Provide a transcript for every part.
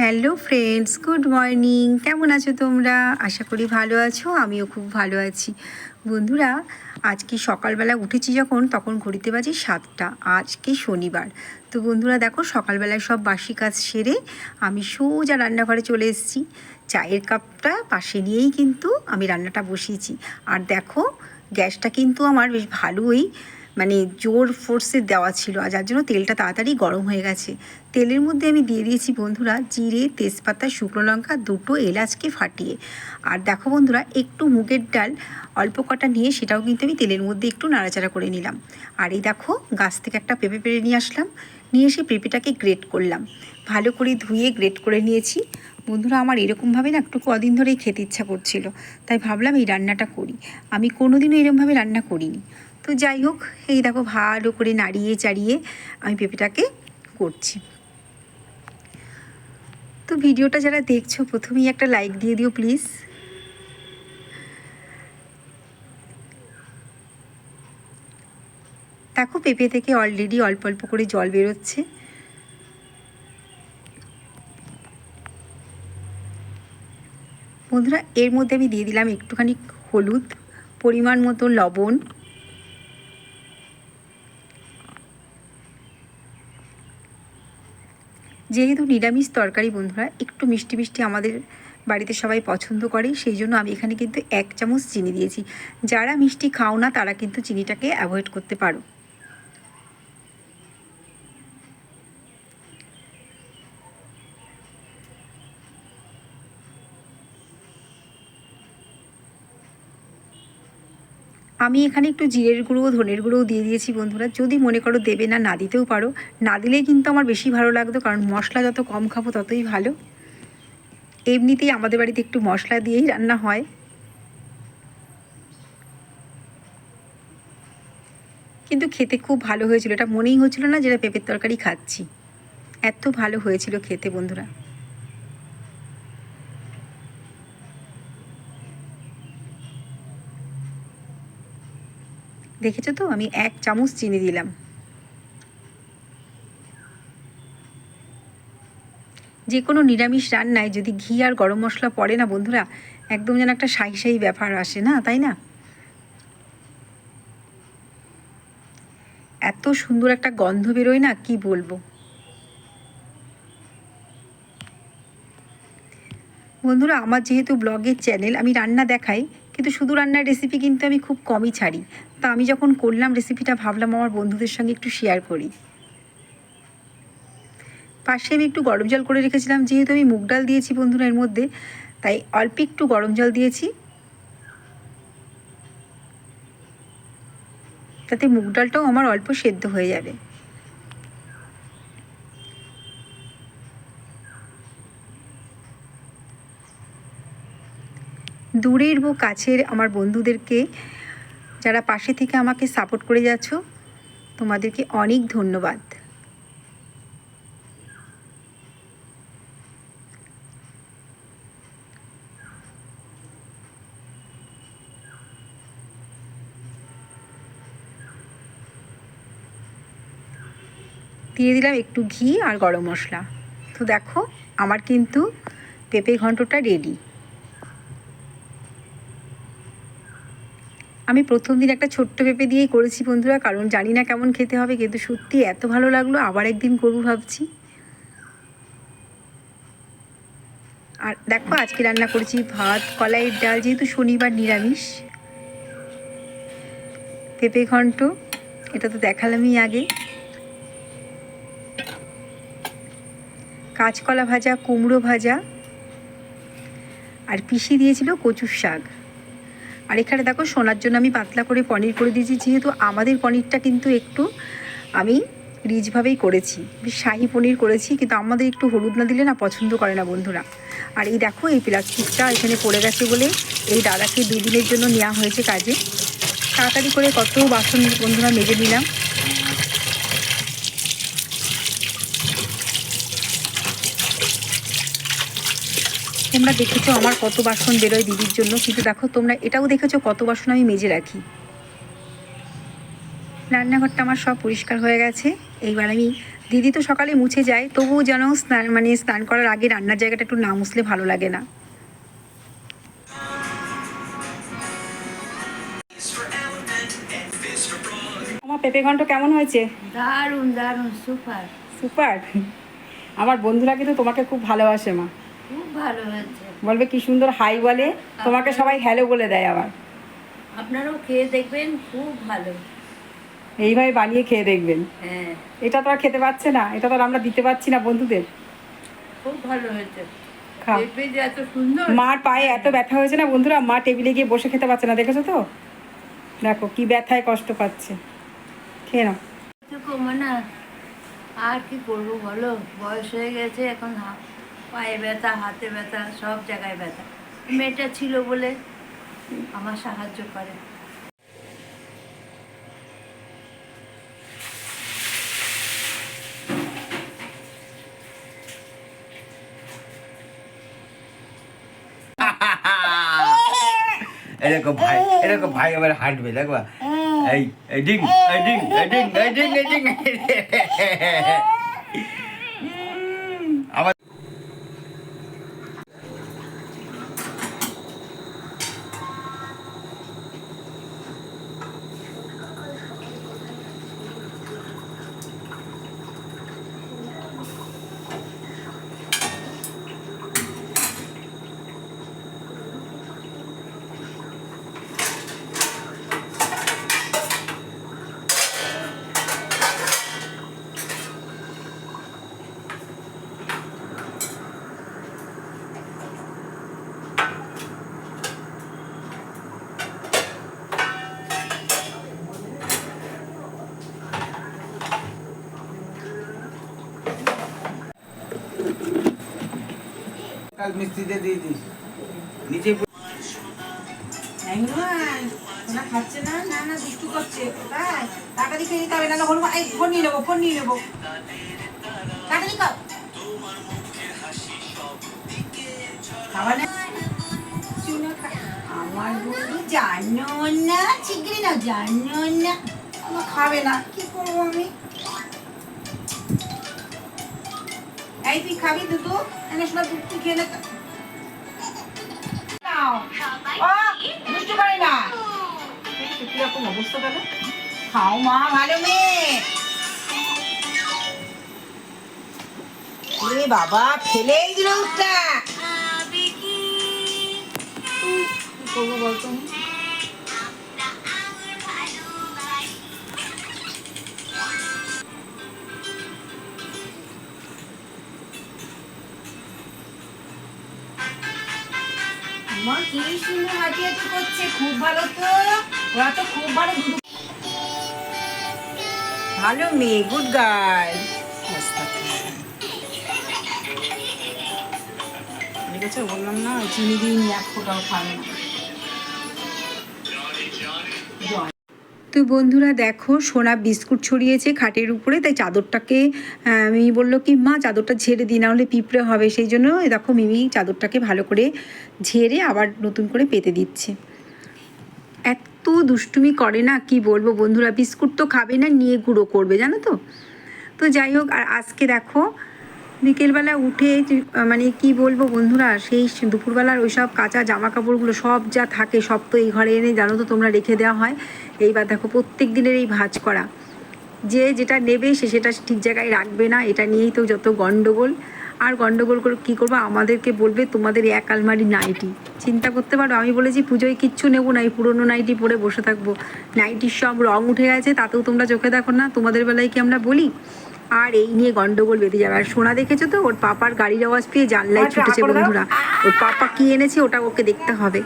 Hello friends, good morning. কেমন আছো তোমরা? আশা করি ভালো আছো, আমিও খুব ভালো আছি। বন্ধুরা, আজকে সকালবেলা উঠেছি যখন, তখন ঘড়িতে বাজে সাতটা। আজকে শনিবার। তো বন্ধুরা, দেখো সকালবেলায় সব বাসি কাজ সেরে আমি সোজা রান্নাঘরে চলে এসেছি। চায়ের কাপটা পাশে নিয়েই কিন্তু আমি রান্নাটা বসিয়েছি। আর দেখো, গ্যাসটা কিন্তু আমার বেশ ভালোই মানে জোর ফোর্সে দেওয়া ছিল আর যার জন্য তেলটা তাড়াতাড়ি গরম হয়ে গেছে। তেলের মধ্যে আমি দিয়ে দিয়েছি বন্ধুরা জিরে, তেজপাতা, শুকনো লঙ্কা দুটো এলাচকে ফাটিয়ে। আর দেখো বন্ধুরা একটু মুগের ডাল অল্প কটা নিয়ে সেটাও কিন্তু আমি তেলের মধ্যে একটু নাড়াচাড়া করে নিলাম। আর এই দেখো গাছ থেকে একটা পেঁপে পেরে নিয়ে আসলাম। নিয়ে এসে পেঁপেটাকে গ্রেট করলাম। ভালো করে ধুয়ে গ্রেট করে নিয়েছি। বন্ধুরা আমার এরকমভাবে না একটু কদিন ধরেই খেতে ইচ্ছা করছিল। তাই ভাবলাম এই রান্নাটা করি। আমি কোনোদিনও এরকমভাবে রান্না করিনি। তো যাই হোক, এই দেখো ভালো করে নাড়িয়ে চাড়িয়ে আমি পেঁপেটাকে করছি। তো ভিডিওটা যারা দেখছ, প্রথমেই একটা লাইক দিয়ে দিও প্লিজ দেখো পেঁপে থেকে অলরেডি অল্প অল্প করে জল বেরোচ্ছে। বন্ধুরা, এর মধ্যে আমি দিয়ে দিলাম একটুখানি হলুদ, পরিমাণ মতো লবণ। যেহেতু নিরামিষ তরকারি বন্ধুরা, একটু মিষ্টি মিষ্টি আমাদের বাড়িতে সবাই পছন্দ করে, সেই জন্য আমি এখানে কিন্তু এক চামচ চিনি দিয়েছি। যারা মিষ্টি খাও না, তারা কিন্তু চিনিটাকে অ্যাভয়েড করতে পারো। আমি এখানে একটু জিরের গুঁড়ো, ধনের গুঁড়োও দিয়ে দিয়েছি বন্ধুরা। যদি মনে করো দেবে না না দিতেও পারো। না দিলেই কিন্তু আমার বেশি ভালো লাগতো, কারণ মশলা যত কম খাব ততই ভালো। এমনিতেই আমাদের বাড়িতে একটু মশলা দিয়েই রান্না হয়। কিন্তু খেতে খুব ভালো হয়েছিল। এটা মনেই হচ্ছিল না যেটা পেঁপের তরকারি খাচ্ছি। এত ভালো হয়েছিল খেতে বন্ধুরা। দেখেছ তো? আমি এক চামচ চিনি দিলাম। যে কোনো নিরামিষ রান্নায় যদি ঘি আর গরম মশলা পড়ে না বন্ধুরা, একদম যেন একটা সাই সাই ব্যাপার আসে না, তাই না? এত সুন্দর একটা গন্ধ বেরোয় না, কি বলব? বন্ধুরা, আমার যেহেতু ব্লগের চ্যানেল, আমি রান্না দেখাই কিন্তু শুধু রান্নার রেসিপি কিন্তু আমি খুব কমই ছাড়ি। তা আমি যখন করলাম রেসিপিটা ভাবলাম আমার বন্ধুদের সঙ্গে একটু শেয়ার করি। পাশে আমি একটু গরম জল করে রেখেছিলাম, যেহেতু আমি মুগ ডাল দিয়েছি বন্ধুরা এর মধ্যে, তাই অল্প একটু গরম জল দিয়েছি। তাতে মুগ ডালটাও আমার অল্প সেদ্ধ হয়ে যাবে। দূরের ও কাছের আমার বন্ধুদেরকে যারা পাশে থেকে আমাকে সাপোর্ট করে যাচ্ছ, তোমাদেরকে অনেক ধন্যবাদ। দিয়ে দিলাম একটু ঘি আর গরম মশলা। তো দেখো, আমার কিন্তু পেঁপে ঘন্টটা রেডি আমি প্রথম দিন একটা ছোট্ট পেঁপে দিয়েই করেছি বন্ধুরা, কারণ জানি না কেমন খেতে হবে, কিন্তু সত্যি এত ভালো লাগল, আবার একদিন করব ভাবছি। আর দেখো, আজকে রান্না করেছি ভাত কলাইয়ের ডাল, যেহেতু শনিবার নিরামিষ। পেঁপে ঘন্ট, এটা তো দেখালামই আগে। কাঁচকলা ভাজা, কুমড়ো ভাজা, আর পিসি দিয়েছিল কচুর শাক। আর এখানে দেখো সোনার জন্য আমি পাতলা করে পনির করে দিয়েছি, যেহেতু আমাদের পনিরটা কিন্তু একটু আমি রিচভাবেই করেছি। শাহি পনির করেছি, কিন্তু আমাদের একটু হলুদ না দিলে না পছন্দ করে না বন্ধুরা। আর এই দেখো, এই প্লাস্টিকটা এখানে পড়ে গেছে বলে এই দাদাকে দুদিনের জন্য নেওয়া হয়েছে কাজে। তাড়াতাড়ি করে কত বাসন বন্ধুরা মেজে নিলাম। তোমরা দেখেছ আমার কত বাসন বেরোয় দিদির জন্য। কিন্তু দেখো তোমরা এটাও দেখেছ কত বাসন আমি মেজে রাখি। রান্নাঘরটা আমার সব পরিষ্কার হয়ে গেছে। এইবার আমি দিদি তো সকালে মুছে যায় তবুও যেন স্নান মানে স্নান করার আগে রান্নার জায়গাটা একটু না মুছলে ভালো লাগে না। আমার পেঁপে ঘন্ট কেমন হয়েছে? দারুণ দারুণ সুপার। সুপার? আমার বন্ধুরা কিন্তু তোমাকে খুব ভালোবাসে মা। খুব ভালো হয়েছে। বলবে কি সুন্দর হাই বলে তোমাকে সবাই হ্যালো বলে দেয় আবার। আপনারাও খেয়ে দেখবেন খুব ভালো। এইভাবে বানিয়ে খেয়ে দেখবেন। হ্যাঁ। এটা তো আর খেতে পাচ্ছে না এটা তো আর আমরা দিতে পারছি না বন্ধুদের। খুব ভালো হয়েছে। মার পায়ে এত ব্যথা হয়েছে না বন্ধুরা? মা টেবিলে গিয়ে বসে খেতে পারছে না দেখেছ তো? দেখো কি ব্যথায় কষ্ট পাচ্ছে। খেয়ে নাও। না আর কি করব বলো? বয়স হয়ে গেছে এখন পায়ে ব্যথা হাতে ব্যথা সব জায়গায় ব্যথা। মেয়েটা ছিল বলে আমার সাহায্য করে। এরকম ভাই এরকম ভাই আবার হাঁটবে দেখবা এই ডিং ডিং ডিং ডিং এই ডিং। মিস্ত্রিতে দিয়ে দিস নিচে না? আমার বন্ধু জানো না, চিংড়ি না, জানো না। খাবে না, কি করব আমি? এই তুই খাবি দুধু এনে শোনা দুধ তুই ও দুষ্টু করে না। কীরকম অবস্থা তাহলে? খাও মা ভালো মেয়ে। বাবা ফেলেই দিল দুধটা কি করব বলতো? আমার কি সুন্দর হাঁটি হাঁটি করছে? খুব ভালো তো। ওরা তো খুব ভালো ভালো মেয়ে গুড গার্ল ঠিক আছে, বললাম না, চিনি দিইনি এক ফোটাও খাবে না। তো বন্ধুরা দেখো, সোনা বিস্কুট ছড়িয়েছে খাটের উপরে, তাই চাদরটাকে মিমি বলল কি, মা, চাদরটা ঝেড়ে দিই না হলে পিঁপড়ে হবে। সেই জন্য দেখো মিমি চাদরটাকে ভালো করে ঝেড়ে আবার নতুন করে পেতে দিচ্ছে। এত দুষ্টুমি করে না, কি বলব বন্ধুরা, বিস্কুট তো খাবে না, নিয়ে গুঁড়ো করবে, জানো তো? তো যাই হোক, আর আজকে দেখো বিকেলবেলা উঠে মানে কি বলব বন্ধুরা, সেই দুপুরবেলার ওই সব কাঁচা জামা কাপড়গুলো সব যা থাকে সব তো এই ঘরে এনে জানো তো তোমরা রেখে দেওয়া হয়। এইবার দেখো প্রত্যেক দিনের এই ভাঁজ করা। যে যেটা নেবে সে সেটা ঠিক জায়গায় রাখবে না, এটা নিয়েই তো যত গন্ডগোল। আর গন্ডগোল করে কী করব? আমাদেরকে বলবে তোমাদের এক আলমারি নাইটি। চিন্তা করতে পারো, আমি বলেছি পুজোয় কিচ্ছু নেব না, এই পুরোনো নাইটি পরে বসে থাকব। নাইটির সব রং উঠে গেছে, তাতেও তোমরা চোখে দেখো না। তোমাদের বেলায় কি আমরা বলি? আর এই নিয়ে গন্ডগোল বেঁধে যাবে। আর সোনা দেখেছ তো? ওর পাপার গাড়ির আওয়াজ পেয়ে জানলায় ছুটেছে বন্ধুরা। ওর পাপা কি এনেছে ওটা ওকে দেখতে হবে।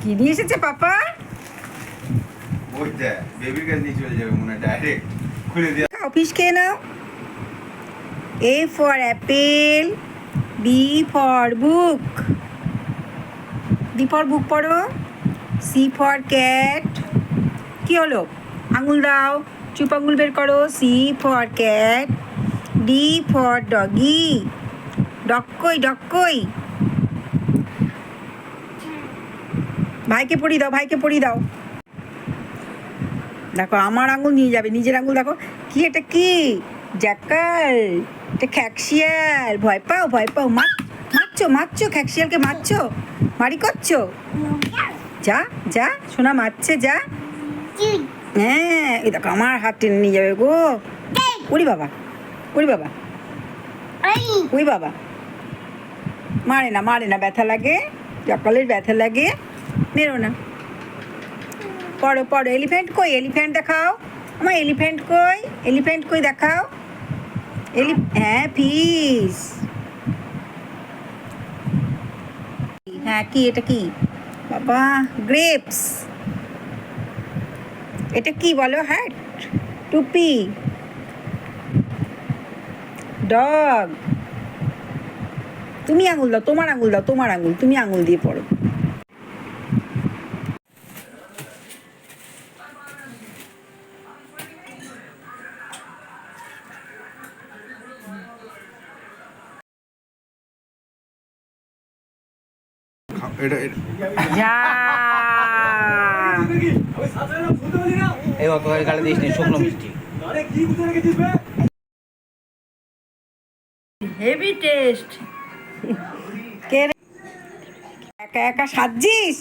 কি নিয়ে এসেছে পাপা? ওইটা বেবির কাছে নিয়ে চলে যাবে মনে ডাইরেক্ট খুলে দিয়ে। অফিস খেয়ে নাও। A for apple B for book B for book পড়ো। সি ফর ক্যাট কি হলো? আঙুল দাও। চুপ আঙুল বের করো। C for cat D for doggy ডক্কই ডক্কই। ভাইকে পড়ি দাও, ভাইকে পড়ি দাও। দেখো, আমার আঙুল নিয়ে যাবে। নিজের আঙুল দেখো। কি এটা কি? জ্যাকাল এটা খ্যাকশিয়াল। ভয় পাও ভয় পাও। মার মারছো মারছো, খ্যাকশিয়ালকে মারছো? মারি করছ? যা যা সোনা মারছে যা। হ্যাঁ এই দেখো আমার হাত টেনে নিয়ে যাবে গো। ওরি বাবা ওরি বাবা। ওই বাবা। মারে না মারে না ব্যথা লাগে। জকালের ব্যথা লাগে। মেরো না। পড়ো পড়ো। এলিফ্যান্ট কই? এলিফ্যান্ট দেখাও। আমার এলিফ্যান্ট কই? এলিফ্যান্ট কই দেখাও? এলি হ্যাঁ ফিস হ্যাঁ কি? এটা কি? বাবা, গ্রেপস। এটা কি বলো, হ্যাট? টুপি। ডগ। তুমি আঙুল দাও, তোমার আঙুল দাও, তোমার আঙুল, তুমি আঙুল দিয়ে পড়ো। এটা এই অত গালে দিস নেই শুকনো মিষ্টি। হেভি টেস্ট কে একা একা সাজিস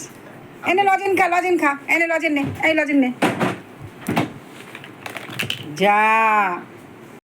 এনে লজেন খা লজেন খা। এনে লজেন নে এই লজেন নে। যা।